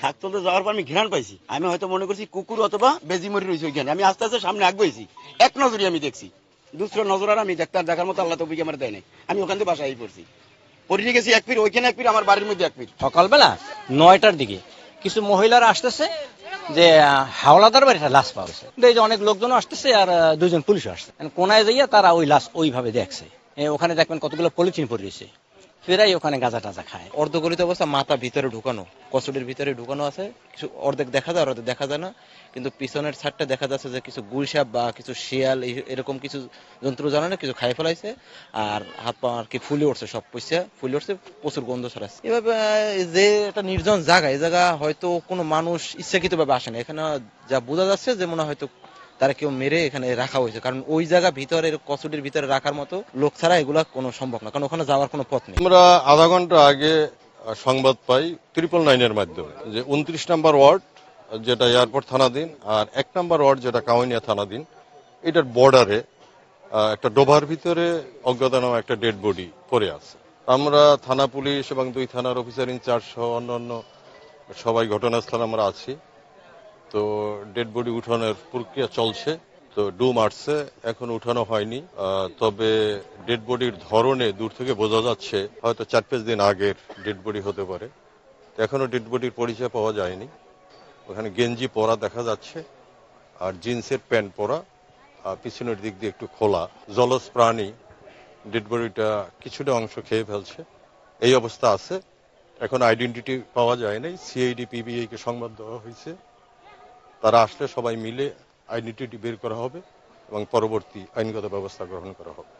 শাক তুলতে যাওয়ার পর আমি পাইছি। আমি হয়তো মনে করছি কুকুর অথবা বেজিমরি রয়েছে ওইখানে। আমি আস্তে আস্তে সামনে এক নজরে আমি দেখছি। দুসরো নজর আর আমি দেখতে দেখার মতো আল্লাহ আমার দেয় নাই। আমি ওখান থেকে বাসায় পড়ছি। গেছি এক পির, ওইখানে এক পির, আমার বাড়ির মধ্যে এক পির। সকালবেলা নয়টার দিকে কিছু মহিলারা আসতেছে যে হাওলাদার বাড়িটা লাশ পাওয়া গেছে। যে অনেক লোকজন আসতেছে আর দুজন পুলিশ আসছে। মানে কোনায় যাইয়া তারা ওই লাশ ওইভাবে দেখছে। ওখানে দেখবেন কতগুলো পলিথিন পড়ে ফেরাই ওখানে গাঁজা টাজা খায়। অর্ধগলিত অবস্থা, মাথা ভিতরে ঢুকানো, কচুরির ভিতরে ঢুকানো আছে। কিছু অর্ধেক দেখা যায়, অর্ধেক দেখা যায় না। কিন্তু পিছনের ছাদটা দেখা যাচ্ছে যে কিছু গুলসাপ বা কিছু শিয়াল এরকম কিছু যন্ত্র জানানো কিছু খাই ফেলাইছে। আর হাত পা আর কি ফুলে উঠছে, সব পয়সা ফুলে উঠছে, প্রচুর গন্ধ ছড়াচ্ছে এভাবে যে একটা নির্জন জায়গা এই জায়গা হয়তো কোনো মানুষ ইচ্ছাকৃত ভাবে আসে না। এখানে যা বোঝা যাচ্ছে যে মনে হয়তো তারা কেউ মেরে এখানে রাখা হয়েছে। কারণ ওই জায়গা ভিতরে, কচুরির ভিতরে রাখার মতো লোক ছাড়া এগুলা কোনো সম্ভব না। কারণ ওখানে যাওয়ার কোনো পথ নেই। আমরা আধা ঘণ্টা আগে সংবাদ পাই ট্রিপল নাইনের মাধ্যমে যে উনত্রিশ নম্বর ওয়ার্ড, যেটা এয়ারপোর্ট থানাধীন, আর এক নম্বর ওয়ার্ড যেটা কাউনিয়া থানাধীন, এটার বর্ডারে একটা ডোবার ভিতরে অজ্ঞাতনামা একটা ডেড বডি পড়ে আছে। আমরা থানা পুলিশ এবং দুই থানার অফিসার ইনচার্জ সহ অন্যান্য সবাই ঘটনাস্থলে আমরা আছি। তো ডেড বডি উঠানোর প্রক্রিয়া চলছে। তো ডু মারছে এখন উঠানো হয়নি। তবে ডেড বডির ধরনে দূর থেকে বোঝা যাচ্ছে, হয়তো চার পাঁচ দিন আগের ডেড বডি হতে পারে। এখনও ডেড বডির পরিচয় পাওয়া যায়নি। ওখানে গেঞ্জি পরা দেখা যাচ্ছে, আর জিন্সের প্যান্ট পরা, আর পিছনের দিক দিয়ে একটু খোলা। জলজ প্রাণী ডেড বডিটা কিছুটা অংশ খেয়ে ফেলছে। এই অবস্থা আছে। এখন আইডেন্টিটি পাওয়া যায় নাই সিআইডি পিবিআই কে সংবাদ দেওয়া হয়েছে। তারা আসলে সবাই মিলে আইডেন্টিটি বের করা হবে এবং পরবর্তী আইনগত ব্যবস্থা গ্রহণ করা হবে।